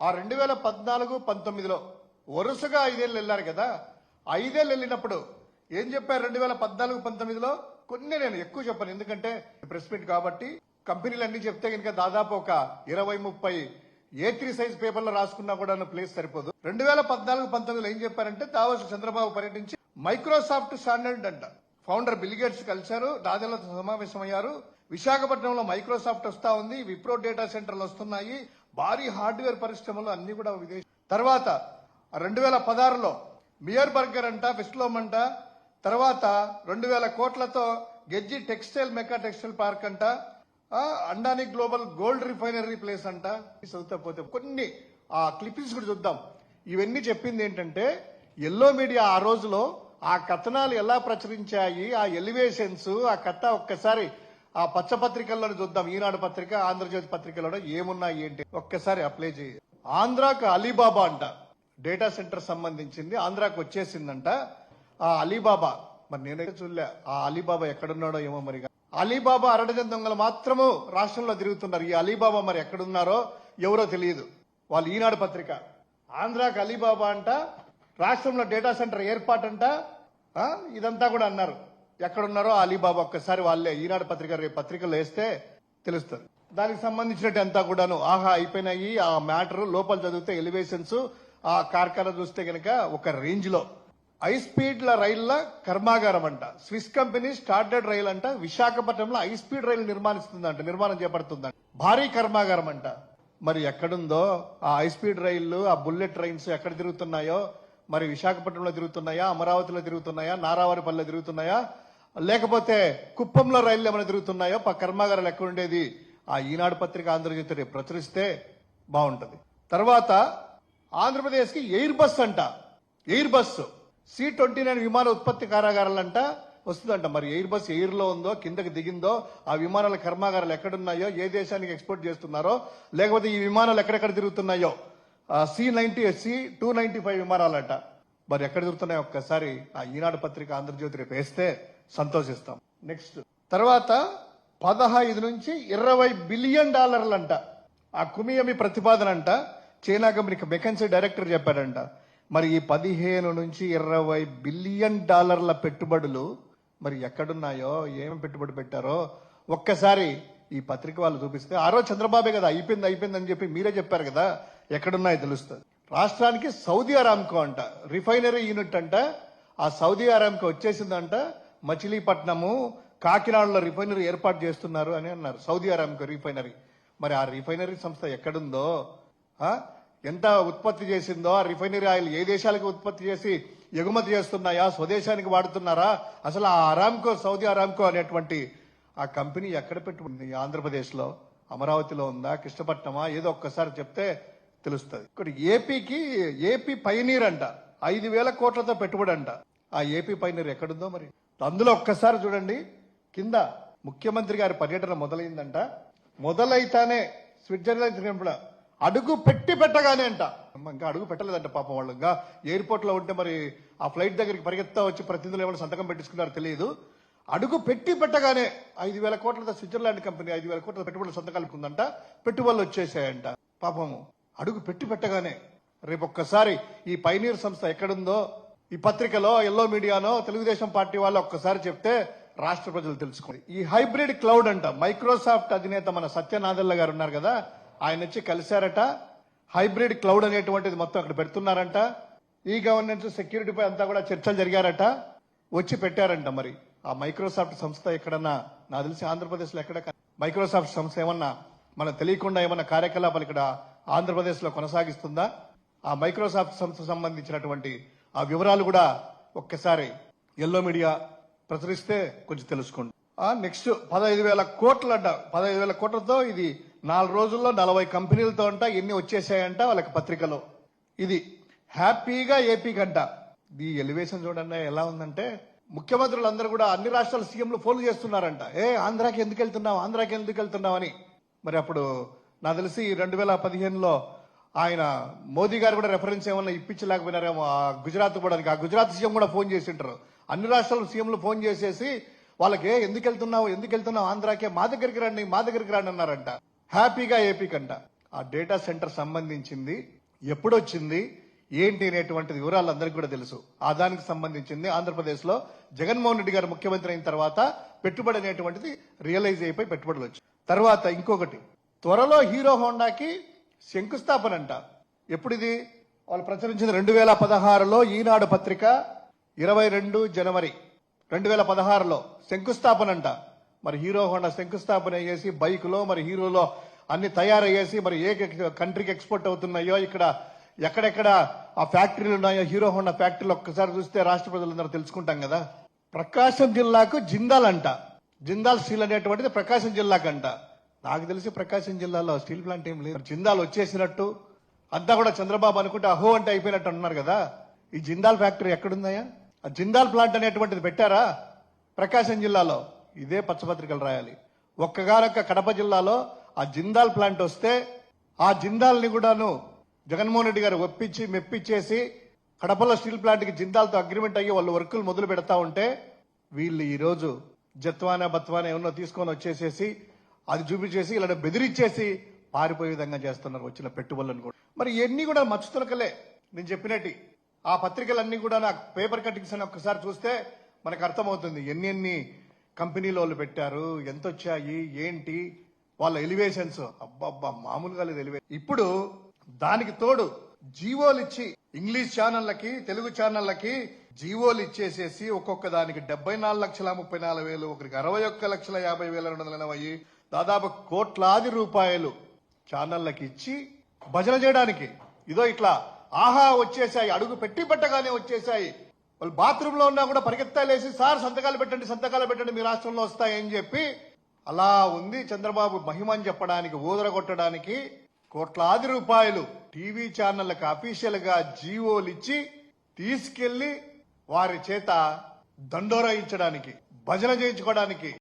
ఆ రెండు వేల పద్నాలుగు పంతొమ్మిదిలో వరుసగా ఐదేళ్ళు వెళ్ళారు కదా. ఐదేళ్ళు వెళ్ళినప్పుడు ఏం చెప్పారు రెండు వేల పద్నాలుగు పంతొమ్మిదిలో? కొన్ని నేను ఎక్కువ చెప్పను. ఎందుకంటే ప్రెస్ మీట్ కాబట్టి కంపెనీలు అన్ని చెప్తే కనుక దాదాపు ఒక ఇరవై ముప్పై ఏ త్రీ సైజ్ పేపర్లో రాసుకున్నా కూడా ప్లేస్ సరిపోదు. రెండు వేల పద్నాలుగు పంతొమ్మిదిలో ఏం చెప్పారంటే దావోస్ చంద్రబాబు పర్యటించి మైక్రోసాఫ్ట్ స్టాండర్డ్ అంట. ఫౌండర్ బిల్గేట్స్ కలిశారు దాదాలతో సమావేశమయ్యారు. విశాఖపట్నంలో మైక్రోసాఫ్ట్ వస్తా ఉంది విప్రో డేటా సెంటర్లు వస్తున్నాయి భారీ హార్డ్వేర్ పరిశ్రమలు అన్ని కూడా విదేశీ. తర్వాత రెండు వేల పదహారులో మియర్ బర్గర్ అంట విస్లోమ్ అంట తర్వాత రెండు వేల కోట్లతో గెజ్జి టెక్స్టైల్ మెకా టెక్స్టైల్ పార్క్ అంట Adani global gold refinery place అంట. చదువుతకపోతే కొన్ని ఆ క్లిప్పింగ్స్ కూడా చూద్దాం. ఇవన్నీ చెప్పింది ఏంటంటే ఎల్లో మీడియా ఆ రోజులో ఆ కథనాలు ఎలా ప్రచురించాయి ఆ ఎలివేషన్స్ ఆ కథ ఒక్కసారి ఆ పచ్చ పత్రికల్లో చూద్దాం. ఈనాడు పత్రిక ఆంధ్రజ్యోతి పత్రికలో ఏమున్నాయి ఏంటి? ఒక్కసారి అప్లై చేయి. ఆంధ్రాకు అలీబాబా అంట. డేటా సెంటర్ సంబంధించింది. ఆంధ్రాకు వచ్చేసిందంట. ఆ అలీబాబా. మరి నేనైతే చూడలే. ఆ అలీబాబా ఎక్కడున్నాడో ఏమో మరి అలీబాబా అరడజన్ దొంగలు మాత్రము రాష్ట్రంలో తిరుగుతున్నారు. ఈ అలీబాబా మరి ఎక్కడున్నారో ఎవరో తెలియదు. వాళ్ళు ఈనాడు పత్రిక. ఆంధ్రాకి అలీబాబా అంట. రాష్ట్రంలో డేటా సెంటర్ ఏర్పాటంట. ఇదంతా కూడా అన్నారు. ఎక్కడున్నారో అలీబాబా ఒక్కసారి వాళ్ళే ఈనాడు పత్రిక రేపు పత్రికలు వేస్తే తెలుస్తుంది. దానికి సంబంధించినట్టు అంతా కూడాను ఆహా అయిపోయినాయి. ఆ మ్యాటర్ లోపల చదివితే ఎలివేషన్స్ ఆ కార్ఖానా చూస్తే గనక ఒక రేంజ్లో హై స్పీడ్ల రైళ్ళ కర్మాగారం అంట. స్విస్ కంపెనీ స్టార్టెడ్ రైల్ అంట. విశాఖపట్నంలో హై స్పీడ్ రైలు నిర్మాణిస్తుందంట నిర్మాణం చేపడుతుందంట. భారీ కర్మాగారం అంట. మరి ఎక్కడుందో? ఆ హై స్పీడ్ రైళ్ళు ఆ బుల్లెట్ ట్రైన్స్ ఎక్కడ తిరుగుతున్నాయో? మరి విశాఖపట్నంలో తిరుగుతున్నాయా? అమరావతిలో తిరుగుతున్నాయా? నారావారిపల్లిలో తిరుగుతున్నాయా? లేకపోతే కుప్పంలో రైళ్ళు ఏమైనా తిరుగుతున్నాయో ప కర్మాగారాలు ఎక్కడ ఉండేది ఆ ఈనాడు పత్రిక ఆంధ్రజ్యోతి ప్రచురిస్తే బాగుంటుంది. తర్వాత ఆంధ్రప్రదేశ్కి ఎయిర్ బస్ అంట. Air bus C twenty nine విమాన ఉత్పత్తి కారాగారాలంట వస్తుందంట. మరి ఎయిర్ బస్ ఎయిర్లో ఉందో కిందకి దిగిందో ఆ విమానాల కర్మాగారాలు ఎక్కడున్నాయో ఏ దేశానికి ఎక్స్పోర్ట్ చేస్తున్నారో లేకపోతే ఈ విమానాలు ఎక్కడెక్కడ తిరుగుతున్నాయో C ninety C two ninety five విమానాలంట. మరి ఎక్కడ తిరుగుతున్నాయో ఒక్కసారి ఆ ఈనాడు పత్రిక ఆంధ్రజ్యోతి రేపు వేస్తే సంతోషిస్తాం. నెక్స్ట్ తర్వాత పదహైదు నుంచి ఇరవై బిలియన్ డాలర్లంట. ఆ కుమియమి ప్రతిపాదన అంట చైనా కంపెనీకి మెకెన్సీ డైరెక్టర్ చెప్పాడంట. మరి ఈ పదిహేను నుంచి ఇరవై బిలియన్ డాలర్ల పెట్టుబడులు మరి ఎక్కడున్నాయో ఏమి పెట్టుబడి పెట్టారో ఒక్కసారి ఈ పత్రిక వాళ్ళు చూపిస్తే ఆరో చంద్రబాబే కదా అయిపోయింది అయిపోయింది అని చెప్పి మీరే చెప్పారు కదా ఎక్కడున్నాయో తెలుస్తుంది. రాష్ట్రానికి సౌదీ అరామ్కో అంట రిఫైనరీ యూనిట్ అంట. ఆ సౌదీ అరామ్కో వచ్చేసిందంట మచిలీపట్నము కాకినాడలో రిఫైనరీ ఏర్పాటు చేస్తున్నారు అని అన్నారు. Saudi Aramco refinery. మరి ఆ రిఫైనరీ సంస్థ ఎక్కడుందో ఎంత ఉత్పత్తి చేసిందో ఆ రిఫైనరీ ఆయిల్ ఏ దేశాలకు ఉత్పత్తి చేసి ఎగుమతి చేస్తున్నాయా స్వదేశానికి వాడుతున్నారా? అసలు ఆ అరామ్కో సౌదీ అరామ్కో అనేటువంటి ఆ కంపెనీ ఎక్కడ పెట్టుకుంది ఆంధ్రప్రదేశ్లో అమరావతిలో ఉందా కృష్ణపట్నమా? ఏదో ఒక్కసారి చెప్తే తెలుస్తుంది. ఇక్కడ ఏపీకి ఏపీ పైనీర్ అంట ఐదు వేల కోట్లతో పెట్టుబడి అంట. ఆ ఏపీ పైన ఎక్కడుందో మరి? అందులో ఒక్కసారి చూడండి. కింద ముఖ్యమంత్రి గారి పర్యటన మొదలైందంట. మొదలైతానే స్విట్జర్లాండ్ అడుగు పెట్టి పెట్టగానే అంట. ఇంకా అడుగు పెట్టలేదంట పాపం వాళ్ళు. ఇంకా ఎయిర్పోర్ట్లో ఉంటే మరి ఆ ఫ్లైట్ దగ్గరికి పరిగెత్తా వచ్చి ప్రతినిధులు ఏమైనా సంతకం పెట్టించుకున్నారో తెలియదు. అడుగు పెట్టి పెట్టగానే ఐదు వేల కోట్లతో స్విట్జర్లాండ్ కంపెనీ ఐదు వేల కోట్ల పెట్టుబడులు సంతకాలు ఉందంట. పెట్టుబడులు వచ్చేసాయంట. పాపము అడుగు పెట్టి పెట్టగానే రేపు ఒక్కసారి ఈ పైనీర్ సంస్థ ఎక్కడుందో ఈ పత్రికలో ఎల్లో మీడియానో తెలుగుదేశం పార్టీ వాళ్ళు ఒక్కసారి చెప్తే రాష్ట్ర ప్రజలు తెలుసుకోండి ఈ హైబ్రిడ్ క్లౌడ్ అంట మైక్రోసాఫ్ట్ అధినేత మన సత్యనాదల్ల గారు ఉన్నారు కదా ఆయన వచ్చి కలిశారట. హైబ్రిడ్ క్లౌడ్ అనేటువంటిది మొత్తం అక్కడ పెడుతున్నారంట. ఈ గవర్నెన్స్ సెక్యూరిటీపై అంతా కూడా చర్చలు జరిగారట. వచ్చి పెట్టారంట మరి. ఆ మైక్రోసాఫ్ట్ సంస్థ ఎక్కడన్నా నాకు తెలిసి ఆంధ్రప్రదేశ్లో ఎక్కడ మైక్రోసాఫ్ట్ సంస్థ ఏమన్నా మనకు తెలియకుండా ఏమన్నా కార్యకలాపాలు ఇక్కడ ఆంధ్రప్రదేశ్లో కొనసాగిస్తుందా? ఆ మైక్రోసాఫ్ట్ సంస్థ సంబంధించినటువంటి ఆ వివరాలు కూడా ఒక్కసారి ఎల్లో మీడియా ప్రచురిస్తే కొంచెం తెలుసుకోండి. ఆ నెక్స్ట్ పదహైదు వేల కోట్ల పదహైదు వేల కోట్లతో ఇది నాలుగు రోజుల్లో నలభై కంపెనీలతో అంట ఎన్ని వచ్చేసాయంట వాళ్ళకి పత్రికలో. ఇది హ్యాపీగా ఏపీ కంట ఈ ఎలివేషన్ చూడండి ఎలా ఉందంటే ముఖ్యమంత్రులు అందరూ కూడా అన్ని రాష్ట్రాల సీఎంలు ఫోన్లు చేస్తున్నారంట. ఏ ఆంధ్రాకి ఎందుకు వెళ్తున్నావు ఆంధ్రాకి ఎందుకు వెళ్తున్నావు అని. మరి అప్పుడు నాకు తెలిసి రెండు వేల పదిహేనులో ఆయన మోదీ గారు కూడా రెఫరెన్స్ ఏమన్నా ఇప్పించలేకపోయినారేమో ఆ గుజరాత్ కూడా ఆ గుజరాత్ సీఎం కూడా ఫోన్ చేసి ఉంటారు అన్ని రాష్ట్రాల సీఎంలు ఫోన్ చేసేసి వాళ్ళకి ఎందుకు వెళ్తున్నావు? ఎందుకు వెళ్తున్నావు? ఆంధ్రాకే మా దగ్గరికి రండి మా దగ్గరికి రండి అన్నారంట. హ్యాపీగా ఏపీ కంట ఆ డేటా సెంటర్ సంబంధించింది ఎప్పుడొచ్చింది ఏంటి అనేటువంటి వివరాలు అందరికీ కూడా తెలుసు. ఆ దానికి సంబంధించింది ఆంధ్రప్రదేశ్లో జగన్మోహన్ రెడ్డి గారు ముఖ్యమంత్రి అయిన తర్వాత పెట్టుబడి అనేటువంటిది రియలైజ్ అయిపోయి పెట్టుబడులు వచ్చాయి. తర్వాత ఇంకొకటి త్వరలో హీరో హోండాకి శంకుస్థాపన అంట ఎప్పుడిది? వాళ్ళు ప్రచురించింది రెండు వేల పదహారులో ఈనాడు పత్రిక ఇరవై రెండు జనవరి. రెండు వేల పదహారులో శంకుస్థాపన అంట మరి హీరో హోండా శంకుస్థాపన అయ్యేసి బైకులో మరి హీరోలో అన్ని తయారయ్యేసి మరి ఏ కంట్రీకి ఎక్స్పోర్ట్ అవుతున్నాయో ఇక్కడ ఎక్కడెక్కడ ఆ ఫ్యాక్టరీలు ఉన్నాయో హీరో హోండా ఫ్యాక్టరీలు ఒక్కసారి చూస్తే రాష్ట్ర ప్రజలందరూ తెలుసుకుంటాం కదా. ప్రకాశం జిల్లాకు జిందాల్ అంట. జిందాల్ స్టీల్ అనేటువంటిది ప్రకాశం జిల్లాకంట. నాకు తెలిసి ప్రకాశం జిల్లాలో స్టీల్ ప్లాంట్ ఏం లేదు. జిందాల్ వచ్చేసినట్టు అంతా కూడా చంద్రబాబు అనుకుంటే అహో అంటే అయిపోయినట్టు అంటున్నారు కదా. ఈ జిందాల్ ఫ్యాక్టరీ ఎక్కడుందయ్యా? ఆ జిందాల్ ప్లాంట్ అనేటువంటిది పెట్టారా? ప్రకాశం జిల్లాలో ఇదే పచ్చపత్రికలు రాయాలి. ఒక్కగారొక్క కడప జిల్లాలో ఆ జిందాల్ ప్లాంట్ వస్తే ఆ జిందాల్ని కూడాను జగన్మోహన్ రెడ్డి గారు ఒప్పించి మెప్పించేసి కడపలో స్టీల్ ప్లాంట్కి జిందాల్తో అగ్రిమెంట్ అయ్యి వాళ్ళు వర్కులు మొదలు పెడతా ఉంటే వీళ్ళు ఈరోజు జత్వానా బత్వానా ఏమన్నా తీసుకొని వచ్చేసేసి అది చూపించేసి ఇలా బెదిరించేసి పారిపోయే విధంగా చేస్తున్నారు వచ్చిన పెట్టుబడులను కూడా. మరి ఇవన్నీ కూడా మచ్చుతునకలే నేను చెప్పినట్టు ఆ పత్రికలన్నీ కూడా నాకు పేపర్ కటింగ్స్ అని ఒక్కసారి చూస్తే మనకు అర్థమవుతుంది. ఎన్ని ఎన్ని కంపెనీలు వాళ్ళు పెట్టారు ఎంత వచ్చాయి ఏంటి వాళ్ళ ఎలివేషన్స్. అబ్బబ్బా మామూలుగా లేదు ఎలివే. ఇప్పుడు దానికి తోడు జీవోలు ఇచ్చి ఇంగ్లీష్ ఛానళ్ళకి తెలుగు ఛానళ్ళకి జీవోలు ఇచ్చేసేసి ఒక్కొక్క దానికి డెబ్బై నాలుగు లక్షల ముప్పై నాలుగు వేలు ఒకరికి అరవై ఒక్క లక్షల యాభై వేల రెండు వందల ఎనభై దాదాపు కోట్లాది రూపాయలు ఛానళ్ళకి ఇచ్చి భజన చేయడానికి. ఇదో ఇట్లా ఆహా వచ్చేసాయి అడుగు పెట్టి పెట్టగానే వచ్చేసాయి వాళ్ళు బాత్రూంలో ఉన్నా కూడా పరిగెత్తాలేసి సార్ సంతకాలు పెట్టండి సంతకాలు పెట్టండి మీ రాష్ట్రంలో వస్తాయని చెప్పి అలా ఉంది చంద్రబాబు మహిమని చెప్పడానికి ఊదర కొట్టడానికి కోట్లాది రూపాయలు టీవీ ఛానళ్ళకు అఫీషియల్గా జీవోలు ఇచ్చి తీసుకెళ్ళి వారి చేత దండోరాయించడానికి భజన చేయించుకోవడానికి